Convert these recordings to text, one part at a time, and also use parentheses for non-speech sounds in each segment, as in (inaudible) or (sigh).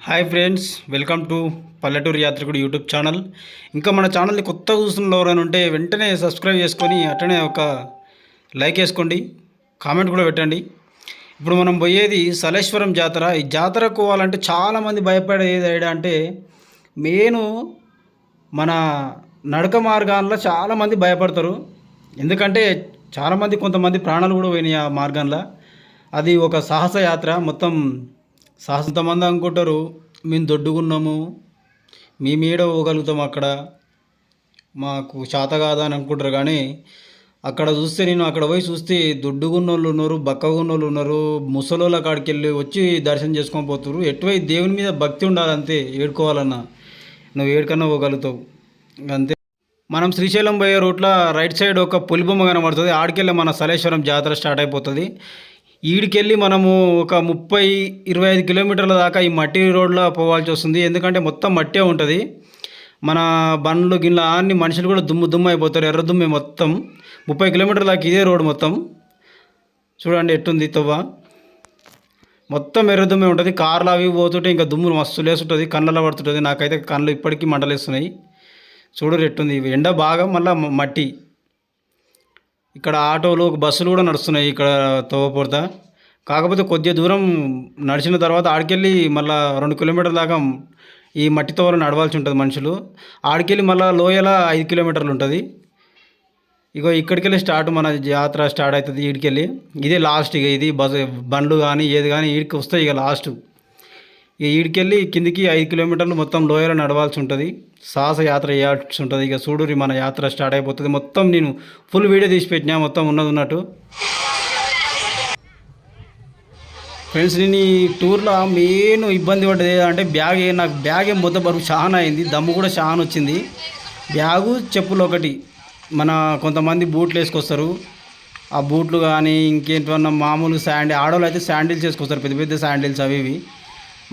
Hi friends welcome to పల్లెటూరు యాత్రికుడు YouTube channel ఇంకా మన ఛానల్ని కొత్తగా చూస్తున్న ఎవరైనా ఉంటే వెంటనే సబ్స్క్రైబ్ చేసుకొని అట్లనే ఒక లైక్ వేసుకోండి. కామెంట్ కూడా పెట్టండి. ఇప్పుడు మనం పోయేది సలేశ్వరం జాతర. ఈ జాతరకు పోవాలంటే చాలామంది భయపడేది ఏడా అంటే మెయిన్ మన నడక మార్గాల్లో చాలామంది భయపడతారు. ఎందుకంటే చాలామంది కొంతమంది ప్రాణాలు కూడా పోయినాయి ఆ మార్గంలో. అది ఒక సాహస యాత్ర. మొత్తం సాహసంతమంది అనుకుంటారు మేము దొడ్డుకున్నాము మేము ఏడ పోగలుగుతాం అక్కడ. మాకు చేత కాదా అని అనుకుంటారు. కానీ అక్కడ చూస్తే నేను అక్కడ పోయి చూస్తే దొడ్డుగున్న వాళ్ళు ఉన్నారు బక్కగున్న వాళ్ళు ఉన్నారు ముసలోళ్ళ కాడికి వెళ్ళి వచ్చి దర్శనం చేసుకొని పోతున్నారు ఎటువై దేవుని మీద భక్తి ఉండాలంతే ఏడుకోవాలన్నా. నువ్వు ఏడుకన్నా పోగలుగుతావు. అంతే. మనం శ్రీశైలం పోయే రూట్లో రైట్ సైడ్ ఒక పులిబొమ్మ కనబడుతుంది. ఆడికెళ్ళి మన సలేశ్వరం జాతర స్టార్ట్ అయిపోతుంది. ఈడికెళ్ళి మనము ఒక ముప్పై ఇరవై ఐదు కిలోమీటర్ల దాకా ఈ మట్టి రోడ్లో పోవాల్సి వస్తుంది. ఎందుకంటే మొత్తం మట్టే ఉంటుంది. మన బండ్లు గిన్నె అన్ని మనుషులు కూడా దుమ్ము దుమ్ము అయిపోతారు. ఎర్ర దుమ్మే మొత్తం. ముప్పై కిలోమీటర్ల దాకా ఇదే రోడ్ మొత్తం. చూడండి ఎట్టుంది తవ్వ. మొత్తం ఎర్ర దుమ్మే ఉంటుంది. కార్లు అవి పోతుంటే ఇంకా దుమ్ము మస్తు లేస్తుంటుంది. కళ్ళలో పడుతుంటుంది. నాకైతే కళ్ళు ఇప్పటికీ మంటలేస్తున్నాయి. చూడరు ఎట్టుంది. ఎండ బాగా మళ్ళీ మట్టి. ఇక్కడ ఆటోలు బస్సులు కూడా నడుస్తున్నాయి ఇక్కడ తోవపూర్త కాకపోతే కొద్దిగా దూరం నడిచిన తర్వాత ఆడికెళ్ళి మళ్ళీ రెండు కిలోమీటర్ల దాకా ఈ మట్టి తోవలు నడవాల్సి ఉంటుంది మనుషులు. ఆడికెళ్ళి మళ్ళీ లోయల ఐదు కిలోమీటర్లు ఉంటుంది. ఇగో ఇక్కడికెళ్ళి స్టార్ట్ మన జాతర స్టార్ట్ అవుతుంది ఈడికెళ్ళి. ఇదే లాస్ట్ ఇక ఇది బస్ బండ్లు కానీ ఏది కానీ ఈడికి వస్తాయి ఇక లాస్ట్. ఈడికెళ్ళి కిందికి ఐదు కిలోమీటర్లు మొత్తం లోయలో నడవాల్సి ఉంటుంది. సాహస యాత్ర చేయాల్సి ఉంటుంది. ఇక చూడురి మన యాత్ర స్టార్ట్ అయిపోతుంది. మొత్తం నేను ఫుల్ వీడియో తీసి పెట్టినా మొత్తం ఉన్నది ఉన్నట్టు. ఫ్రెండ్స్ నేను ఈ టూర్లో మెయిన్ ఇబ్బంది పడ్డది అంటే బ్యాగ్ నాకు బ్యాగ్ ఏం మొత్తం బరువు చాలా అయింది. దమ్ము కూడా చాలా వచ్చింది. బ్యాగు చెప్పులు ఒకటి. మన కొంతమంది బూట్లు వేసుకొస్తారు. ఆ బూట్లు కానీ ఇంకేంటన్నా మామూలు శాండిల్ ఆడవాళ్ళు అయితే శాండిల్స్ వేసుకొస్తారు. పెద్ద పెద్ద శాండిల్స్ అవి ఇవి.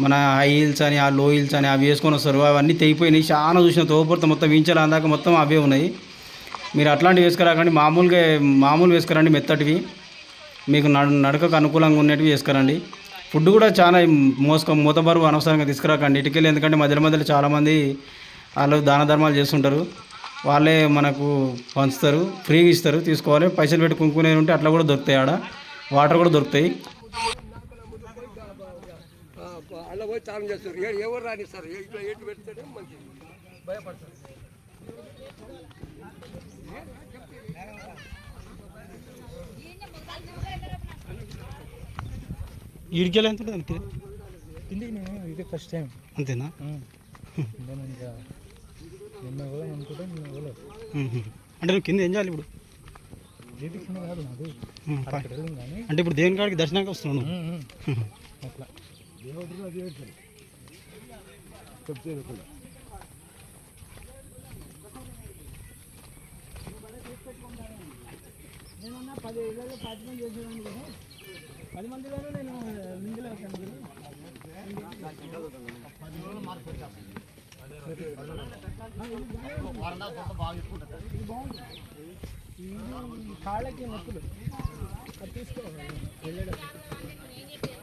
మన హై హీల్స్ అని ఆ లో హీల్స్ అని అవి వేసుకొని వస్తారు. అవన్నీ తెగిపోయినాయి. చాలా చూసిన తోపడితే మొత్తం వించాలి అందాక మొత్తం అవే ఉన్నాయి. మీరు అట్లాంటివి వేసుకురాకండి. మామూలుగా మామూలు వేసుకురండి మెత్తటివి. మీకు నడు నడకకు అనుకూలంగా ఉన్నటివి వేసుకురండి. ఫుడ్ కూడా చాలా మోసుకో మూతబరువు అనవసరంగా తీసుకురాకండి. ఇటుకెళ్ళి ఎందుకంటే మధ్యలో మధ్యలో చాలామంది వాళ్ళు దాన ధర్మాలు చేస్తుంటారు. వాళ్ళే మనకు పంచుతారు ఫ్రీగా ఇస్తారు. తీసుకోవాలి. పైసలు పెట్టి కొనుక్కునే ఉంటే అట్లా కూడా దొరుకుతాయి ఆడ. వాటర్ కూడా దొరుకుతాయి. పోయి తాను చేస్తారు. ఏ- ఎవరు రానిస్తారు ఏ- ఇట్లా ఎటు పెడితేనే మంచిది. భయపడతారు. ఎంత ఉంటుంది అంతే? ఇంటికి నేను ఇదే ఫస్ట్ టైం అంతేనా? నేను ఇంకా నిన్న కూడా అనుకుంటే నిన్న కూడా మ్మ్. అంటే నువ్వు కింద ఏం చేయాలి ఇప్పుడు? కింద కాదు అంటే ఇప్పుడు దేవుని కాడికి దర్శనానికి వస్తున్నావు నువ్వు. ఉమ్, ఉమ్. అట్లా కాళ్ళకి నొప్పులు అది తీసుకో వెళ్ళేటప్పుడు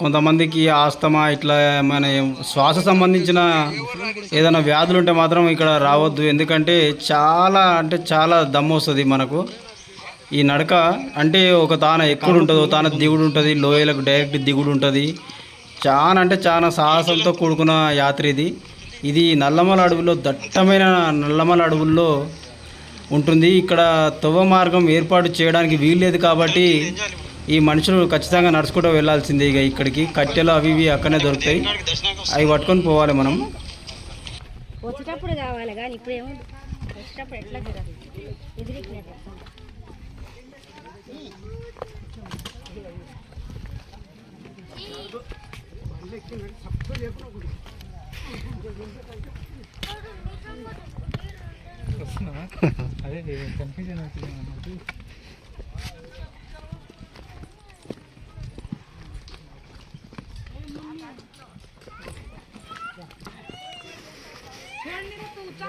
కొంతమందికి ఆస్తమా ఇట్లా మన శ్వాస సంబంధించిన ఏదైనా వ్యాధులు ఉంటే మాత్రం ఇక్కడ రావద్దు. ఎందుకంటే చాలా అంటే చాలా దమ్ము వస్తుంది మనకు. ఈ నడక అంటే ఒక తాన ఎక్కుడు ఉంటుందో తాన దిగుడు ఉంటుంది లోయలకు డైరెక్ట్ దిగుడు ఉంటుంది చాలా అంటే చాలా సాహసంతో కూడుకున్న యాత్ర ఇది. ఇది నల్లమల అడవుల్లో దట్టమైన నల్లమల అడవుల్లో ఉంటుంది. ఇక్కడ తవ్వ మార్గం ఏర్పాటు చేయడానికి వీల్లేదు కాబట్టి ఈ మనుషులు ఖచ్చితంగా నడుచుకుంటూ వెళ్ళాల్సిందే ఇక ఇక్కడికి. కట్టెలు అవి ఇవి అక్కడనే దొరుకుతాయి. అవి పట్టుకొని పోవాలి మనం. వచ్చేటప్పుడు కావాలి కానీ ఇప్పుడు ఏమో వచ్చేటప్పుడు ఎట్లా జరగదు ఎదిరికినట్టు అదే కన్ఫ్యూజన్ అవుతుంది అన్నట్టు మెల్లగా అట్లా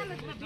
అది చూడు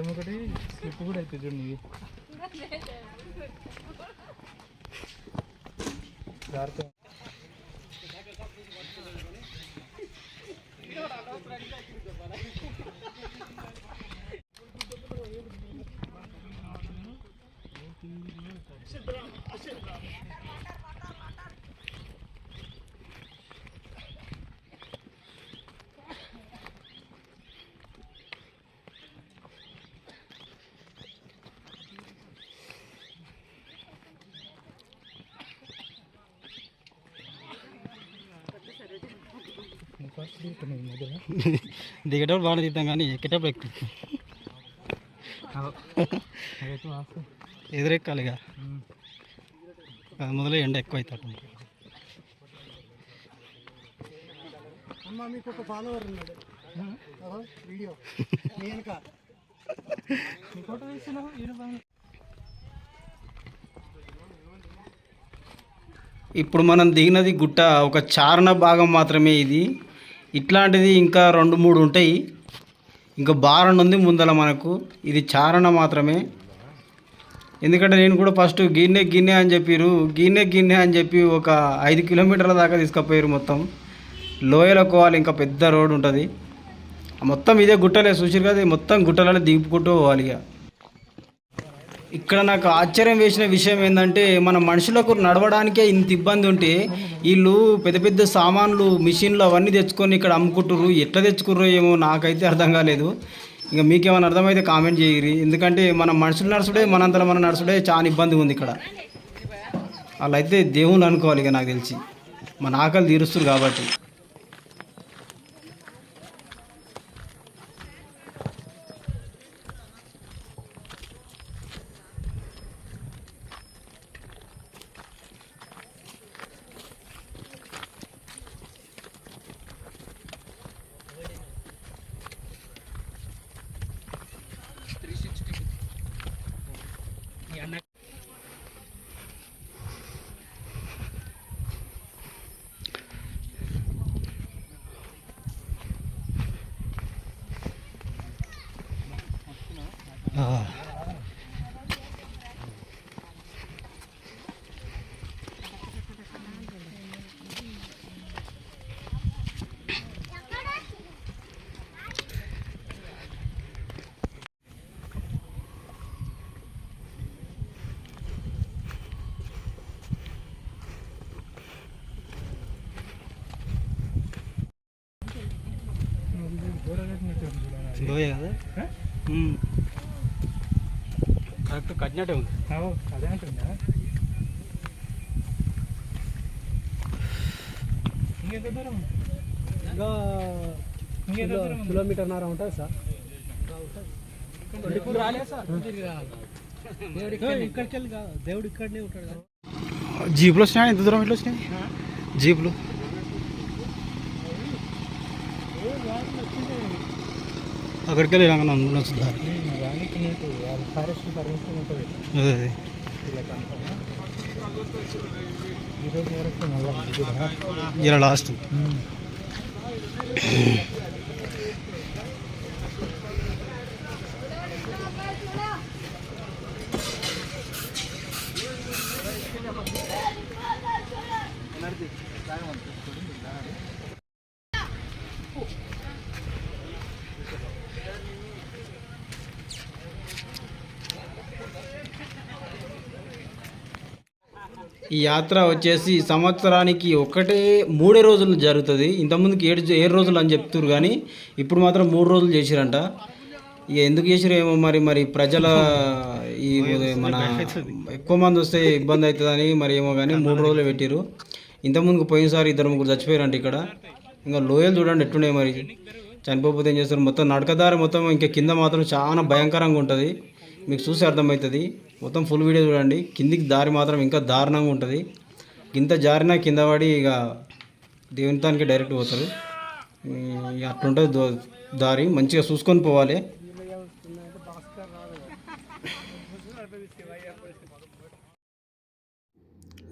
ఇరకడం ఒకటి స్లిప్ కూడా అవుతుంది చూడండి నీవి జాగ్రత్త దిగేటప్పుడు బాగానే తింటాం కానీ ఎక్కేటప్పుడు వాస్తవం ఎదురెక్కాలి ఇక. మొదలే ఎండ ఎక్కువ అవుతుంది అమ్మ మీకు ఒక ఫాలోవర్ ఉన్నాడు. వీడియో. నేను కా నీ ఫోటో తీస్తున్నావు? యూనిఫామ్ ఇప్పుడు మనం దిగినది గుట్ట ఒక చారణ భాగం మాత్రమే ఇది. ఇట్లాంటిది ఇంకా రెండు మూడు ఉంటాయి. ఇంకా బారణ ఉంది ముందల మనకు. ఇది చారణ మాత్రమే. ఎందుకంటే నేను కూడా ఫస్ట్ గిన్నె గిన్నె అని చెప్పిరు. గిన్నె గిన్నె అని చెప్పి ఒక ఐదు కిలోమీటర్ల దాకా తీసుకుపోయారు మొత్తం. లోయలకు పోవాలి ఇంకా పెద్ద రోడ్ ఉంటుంది. మొత్తం ఇదే గుట్టలే చూసిరు కదా మొత్తం గుట్టలలో దిగుపుకుంటూ పోవాలి ఇక. ఇక్కడ నాకు ఆశ్చర్యం వేసిన విషయం ఏంటంటే మన మనుషులకు నడవడానికే ఇంత ఇబ్బంది ఉంటే వీళ్ళు పెద్ద పెద్ద సామాన్లు మిషన్లు అవన్నీ తెచ్చుకొని ఇక్కడ అమ్ముకుంటుర్రు. ఎట్లా తెచ్చుకుర్రో ఏమో నాకైతే అర్థం కాలేదు. ఇంకా మీకేమైనా అర్థమైతే కామెంట్ చేయరు ఎందుకంటే మన మనుషులు నడుచుడే మనంతలో మన నడుచుడే చాలా ఇబ్బంది ఉంది ఇక్కడ. వాళ్ళు అయితే దేవుళ్ళు అనుకోవాలి ఇక నాకు తెలిసి. మన ఆకలి తీరుస్తారు కాబట్టి ఆ. లోయే కదా. కరెక్ట్ కట్టినట్టే ఉంది అదే అంటుందా ఇంకెంత దూరం ఇంకా ఇంకెంత దూరం కిలోమీటర్ నర ఉంటుంది సార్ ఇప్పుడు రాలే సార్ దేవుడు ఇక్కడికి వెళ్ళి కాదు దేవుడు ఇక్కడనే ఉంటాడు కదా జీపులు వచ్చినాయి ఎంత దూరం ఇట్లా వచ్చినాయి జీపులు అక్కడికి వెళ్ళి ఇలాగ నచ్చు దారి దానికి నీకు ఫారెస్ట్ పర్మిషన్ ఉంటుంది అదే అదే ఇలా కనుక ఈరోజు వరకు మళ్ళీ ఇలా లాస్ట్ యాత్ర వచ్చేసి సంవత్సరానికి ఒకటే మూడే రోజులు జరుగుతుంది. ఇంతకుముందుకి ఏడు ఏడు రోజులు అని చెప్తున్నారు కానీ ఇప్పుడు మాత్రం మూడు రోజులు చేసిరంట. ఇక ఎందుకు చేసిరో ఏమో మరి మరి ప్రజల ఈ మన ఎక్కువ మంది వస్తే ఇబ్బంది అవుతుందని మరి ఏమో కానీ మూడు రోజులు పెట్టిరు ఇంతకుముందుకు పోయినసారి ఇద్దరు ముగ్గురు చచ్చిపోయారంట ఇక్కడ. ఇంకా లోయలు చూడండి ఎట్టున్నాయి మరి. చనిపోతే ఏం చేస్తారు? మొత్తం నడకదారి మొత్తం ఇంకా కింద మాత్రం చాలా భయంకరంగా ఉంటుంది. మీకు చూసి అర్థమవుతుంది. మొత్తం ఫుల్ వీడియో చూడండి. కిందికి దారి మాత్రం ఇంకా దారుణంగా ఉంటుంది. ఇంత జారినా కింద పడి ఇక దేవునితానికి డైరెక్ట్ పోతారు ఇక అట్లుంటుంది దారి. మంచిగా చూసుకొని పోవాలి.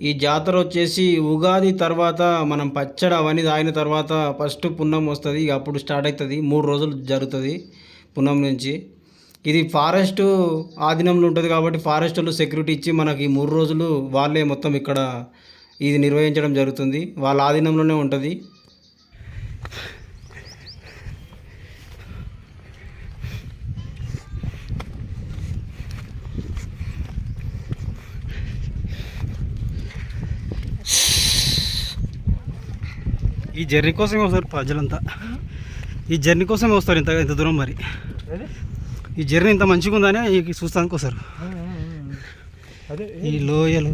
ఈ జాతర వచ్చేసి ఉగాది తర్వాత మనం పచ్చడి అవన్నీ తాగిన తర్వాత ఫస్ట్ పున్నం వస్తుంది. ఇక అప్పుడు స్టార్ట్ అవుతుంది. మూడు రోజులు జరుగుతుంది పున్నం నుంచి. ఇది ఫారెస్ట్ ఆధీనంలో ఉంటుంది కాబట్టి ఫారెస్ట్ వాళ్ళు సెక్యూరిటీ ఇచ్చి మనకి మూడు రోజులు వాళ్ళే మొత్తం ఇక్కడ ఇది నిర్వహించడం జరుగుతుంది. వాళ్ళ ఆధీనంలోనే ఉంటుంది. ఈ జర్నీ కోసమే వస్తారు ప్రజలంతా. ఈ జర్నీ కోసమే వస్తారు ఇంత ఇంత దూరం మరి. ఈ జర్నీ ఇంత మంచిగా ఉందని ఈ చూస్తానికి వస్తారు అదే ఈ లోయలు.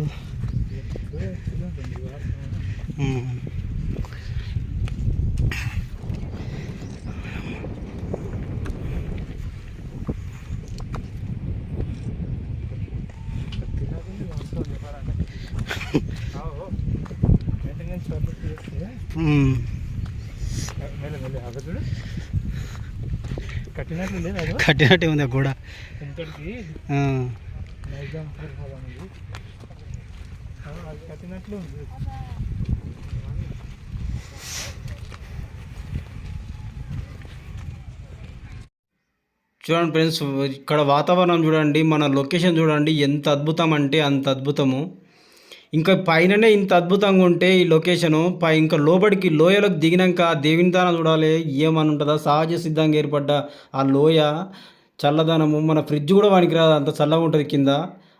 మెల్ల మెల్ల అవ్వదు కట్టినట్టే ఉంది గోడ. కట్టినట్లు ఉంది. చూడండి ఫ్రెండ్స్ ఇక్కడ వాతావరణం చూడండి మన లొకేషన్ చూడండి ఎంత అద్భుతం అంటే అంత అద్భుతము. ఇంకా పైననే ఇంత అద్భుతంగా ఉంటే ఈ లొకేషను. పై ఇంకా లోపలికి లోయలోకి దిగినాక దేవుని దాన చూడాలి. ఏమని ఉంటుందా సహజ సిద్ధంగా ఏర్పడ్డ ఆ లోయ చల్లదనము మన ఫ్రిడ్జ్ కూడా పనికిరాదు అంత చల్లగా ఉంటుంది కింద.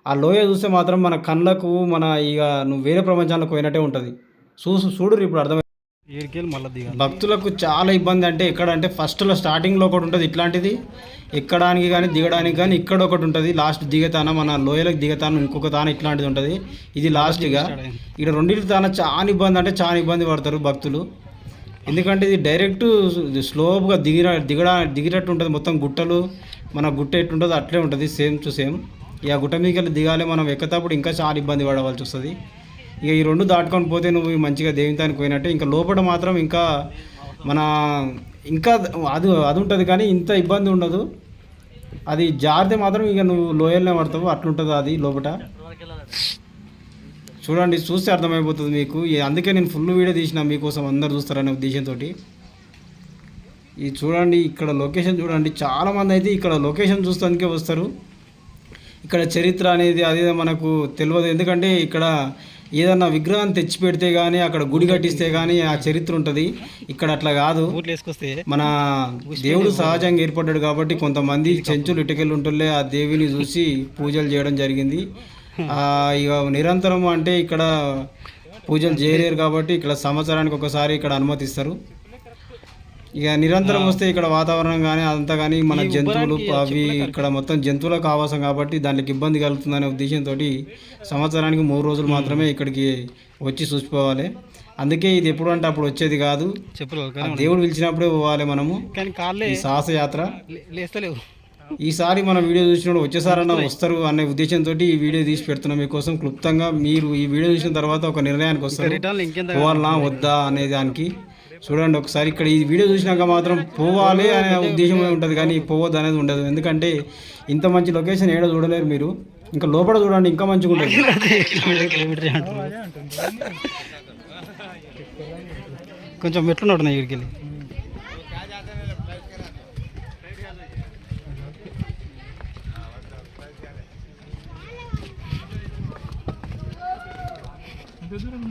ఆ లోయ చూస్తే మాత్రం మన కళ్ళకు మన ఇక నువ్వు వేరే ప్రపంచానికి పోయినట్టే ఉంటుంది. చూసు చూడు ఇప్పుడు అర్థం భక్తులకు చాలా ఇబ్బంది అంటే ఎక్కడ అంటే ఫస్ట్లో స్టార్టింగ్లో ఒకటి ఉంటుంది ఇట్లాంటిది. ఎక్కడానికి కానీ దిగడానికి కానీ ఇక్కడ ఒకటి ఉంటుంది. లాస్ట్ దిగతాన మన లోయలకు దిగతాన ఇంకొక తాన ఇట్లాంటిది ఉంటుంది. ఇది లాస్ట్గా ఇక్కడ రెండింటి తాన చాలా ఇబ్బంది అంటే చాలా ఇబ్బంది పడతారు భక్తులు. ఎందుకంటే ఇది డైరెక్ట్ స్లోగా దిగిర దిగడా దిగినట్టు ఉంటుంది మొత్తం గుట్టలు. మన గుట్ట ఎట్టుంటుందో అట్లే ఉంటుంది సేమ్ టు సేమ్ ఇక గుట్ట మీదకి వెళ్ళి దిగాలి మనం ఎక్కతప్పుడు ఇంకా చాలా ఇబ్బంది పడవలసి వస్తుంది. ఇక ఈ రెండు దాటుకొని పోతే నువ్వు మంచిగా దేవితానికి పోయినట్టే. ఇంకా లోపల మాత్రం ఇంకా మన ఇంకా అది అది ఉంటుంది కానీ ఇంత ఇబ్బంది ఉండదు. అది జారితే మాత్రం ఇక నువ్వు లోయల్నే పడతావు అట్లుంటుంది అది లోపల చూడండి చూస్తే అర్థమైపోతుంది మీకు. అందుకే నేను ఫుల్ వీడియో తీసిన మీకోసం అందరు చూస్తారనే ఉద్దేశంతో ఇది చూడండి ఇక్కడ లొకేషన్ చూడండి. చాలామంది అయితే ఇక్కడ లొకేషన్ చూస్తానికే వస్తారు. ఇక్కడ చరిత్ర అనేది అదే మనకు తెలియదు. ఎందుకంటే ఇక్కడ ఏదన్నా విగ్రహం తెచ్చి పెడితే కానీ అక్కడ గుడి కట్టిస్తే కానీ ఆ చరిత్ర ఉంటుంది. ఇక్కడ అట్లా కాదు. మన దేవుడు సహజంగా ఏర్పడ్డాడు కాబట్టి కొంతమంది చెంచులు ఇటుకెళ్ళి ఉంటుల్లే ఆ దేవిని చూసి పూజలు చేయడం జరిగింది. ఆ, ఇక నిరంతరం అంటే ఇక్కడ పూజలు చేయలేరు కాబట్టి ఇక్కడ సంవత్సరానికి ఒకసారి ఇక్కడ అనుమతిస్తారు. ఇక నిరంతరం వస్తే ఇక్కడ వాతావరణం కానీ అదంతా కానీ మన జంతువులు అవి ఇక్కడ మొత్తం జంతువులకు ఆవాసం కాబట్టి దానికి ఇబ్బంది కలుగుతుందనే ఉద్దేశంతో సంవత్సరానికి మూడు రోజులు మాత్రమే ఇక్కడికి వచ్చి చూసిపోవాలి. అందుకే ఇది ఎప్పుడు అంటే అప్పుడు వచ్చేది కాదు. దేవుడు పిలిచినప్పుడే పోవాలి మనము. సాహస యాత్ర. ఈసారి మన వీడియో చూసినప్పుడు వచ్చేసారన్నా వస్తారు అనే ఉద్దేశంతో ఈ వీడియో తీసి పెడుతున్నాం మీకోసం. క్లుప్తంగా మీరు ఈ వీడియో చూసిన తర్వాత ఒక నిర్ణయానికి వస్తారు. పోవాలనా వద్దా అనే దానికి. చూడండి ఒకసారి ఇక్కడ ఈ వీడియో చూసినాక మాత్రం పోవాలి అనే ఉద్దేశం ఉంటుంది కానీ పోవద్దు అనేది ఉండదు. ఎందుకంటే ఇంత మంచి లొకేషన్ ఏడో చూడలేరు మీరు. ఇంకా లోపల చూడండి ఇంకా మంచిగా ఉంటుంది. కొంచెం మెట్లు ఉంటున్నాయి ఇక్కడికి వెళ్ళి. దూరం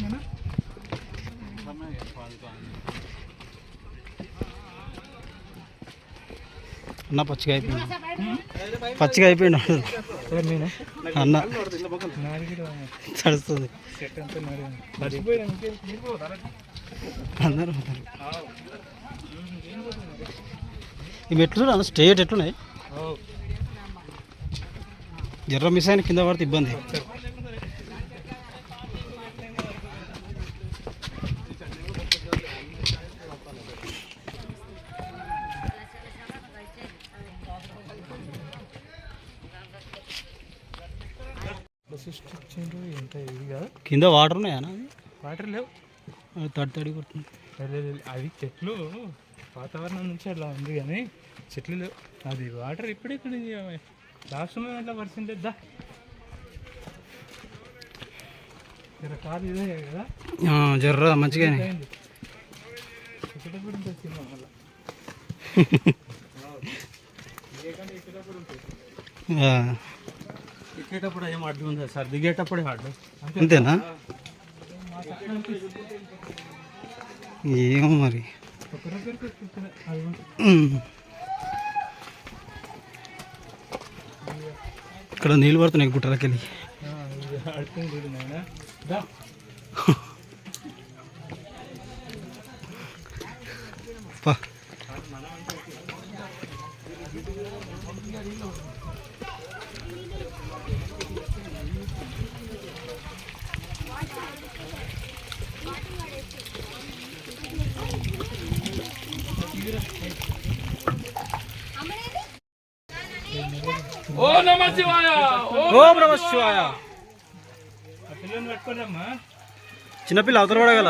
అన్న పచ్చిగా అయిపోయింది. పచ్చిగా అయిపోయింది అన్న. తడుస్తుంది. అందరూ ఈ మెట్లు చూడ స్ట్రేట్ ఎట్లున్నాయి? జర్ర మిస్ అయిన కింద పడితే ఇబ్బంది వశిష్ఠ ఇచ్చిండ్రు ఎంత ఇది కాదు కింద వాటర్ ఉన్నాయా వాటర్ లేవు. తడి తడి కొడుతుంది. అదే అవి చెట్లు వాతావరణం నుంచి అట్లా ఉంది కానీ చెట్లు లేవు. అది వాటర్ ఇప్పుడు ఇక్కడ లాస్ట్ అట్లా వర్షం లేదా ఇక్కడ కాదు ఇదే కదా? జర్ర మంచిగా అయింది (laughs) ఎక్కడప్పుడు ఉంటుంది సినిమా మళ్ళీ ఎక్కేటప్పుడు ఏం అడ్డు ఉంది సార్? దిగేటప్పుడే అడ్డు అంతేనా? ఏమో మరి. ఇక్కడ నీళ్ళు పడుతున్నాయి. దా. పా. ఓం నమ శివాయ! ఆ పిల్లని పట్టుకోరమ్మా చిన్నపిల్ల అవతల పడగల.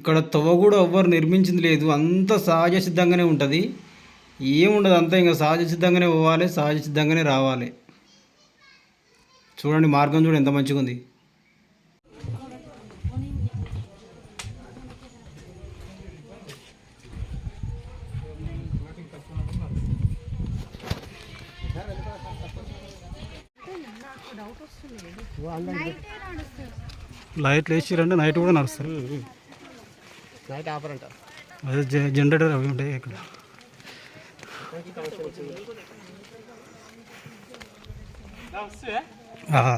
ఇక్కడ తవ్వ కూడా ఎవ్వరు నిర్మించింది లేదు. అంత సహజ సిద్ధంగానే ఉంటుంది. ఏముండదు అంతా ఇంకా సహజ సిద్ధంగానే పోవాలి సహజ సిద్ధంగానే రావాలి. చూడండి మార్గం చూడు ఎంత మంచిగా ఉంది లైట్లు వేసిరంటే నైట్ కూడా నడుస్తారు నైట్ ఆఫర్ అంట అదే జె- జనరేటర్ అవి ఉంటాయి ఇక్కడ ఆహా.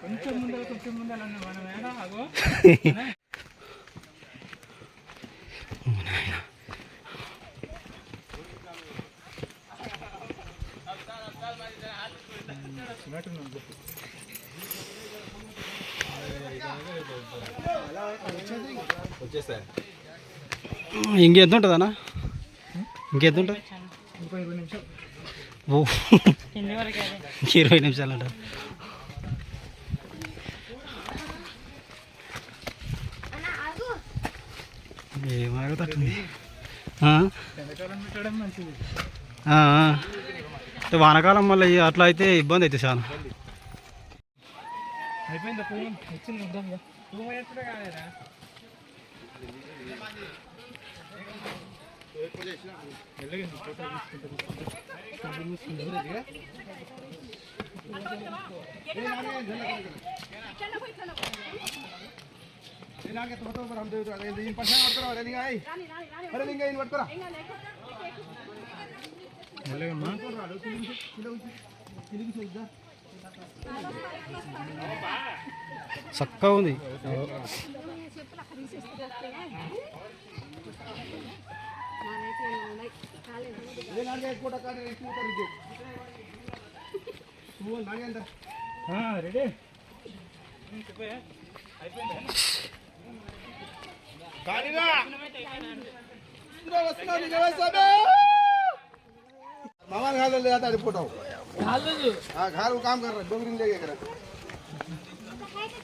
కొంచెం ముందర కొంచెం ముందర అన్న మనం ఏడా అగో ఇంకెంత ఉంటుంది అన్న ఇంకెంత ఉంటుంది ఇంకో ఇరవై నిమిషాలు ఓ. ఇరవై నిమిషాలు అంట. ఏమాగుతుంది వానకాలం మళ్ళీ అట్లా అయితే ఇబ్బంది అయితే చాలా. అయిపోయిందా? పోయాం వచ్చింది వద్దాం కాలేదా వెళ్ళగండి ఫోటో తీసుకుంటారు చక్కగా ఉంది రెడీ मामा घाल ले जाता रिपोर्ट आओ घाल हाँ घाल वो काम कर रहा है दो दिन लेके कर వీడియోగ్రాఫర్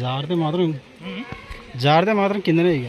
జారితే మాత్రం జారితే మాత్రం కిందనే ఇక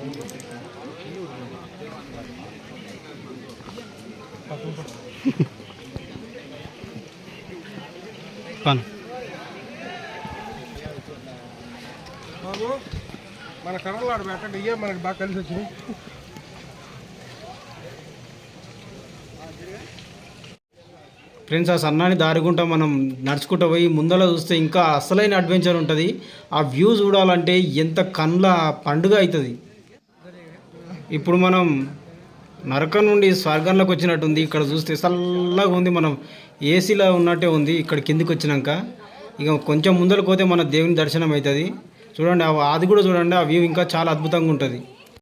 పని బాబు మన కర్రలు ఆడ పెట్టండి. ఇయ్యే మనకి బాగా కలిసి వచ్చినాయి ఫ్రెండ్స్ ఆ సన్నాని దారిగుంటా మనం నడుచుకుంటూ పోయి ముందర చూస్తే ఇంకా అసలైన అడ్వెంచర్ ఉంటుంది. ఆ వ్యూ చూడాలంటే ఎంత కండ్ల పండుగ అవుతుంది. ఇప్పుడు మనం నరకం నుండి స్వర్గంలోకి వచ్చినట్టుంది. ఇక్కడ చూస్తే చల్లగా ఉంది. మనం ఏసీలో ఉన్నట్టే ఉంది. ఇక్కడ కిందికి వచ్చినాక ఇక కొంచెం ముందరకు పోతే మన దేవుని దర్శనం అవుతుంది. చూడండి అది కూడా చూడండి. ఆ వ్యూ ఇంకా చాలా అద్భుతంగా ఉంటుంది.